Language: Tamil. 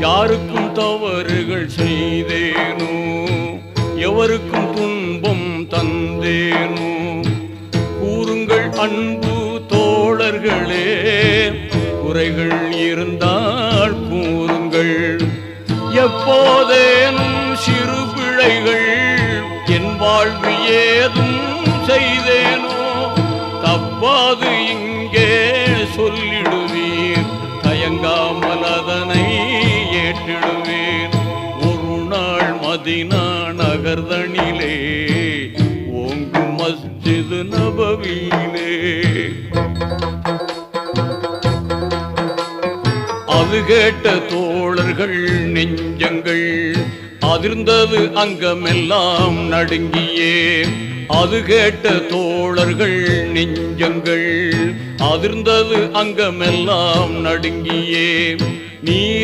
யாருக்கும் தவறுகள் செய்தேனோ எவருக்கும் துன்பம் தந்தேனோ. கூறுங்கள் அன்பு தோழர்களே குறைகள் இருந்தால் கூறுங்கள். எப்போதேனும் சிறு பிழைகள் என் வாழ்வு ஏதும் செய்தேனோ தப்பாது இங்கே சொல்லிடுவீர். தயங்காம மதினா நகர்தனிலே ஓங்கு மஸ்ஜிது நபவியிலே. அது கேட்ட தோழர்கள் நெஞ்சங்கள் அதிர்ந்தது அங்கமெல்லாம் நடுங்கியே. அது கேட்ட தோழர்கள் நெஞ்சங்கள் அதிர்ந்தது அங்கமெல்லாம் நடுங்கியே. நீதி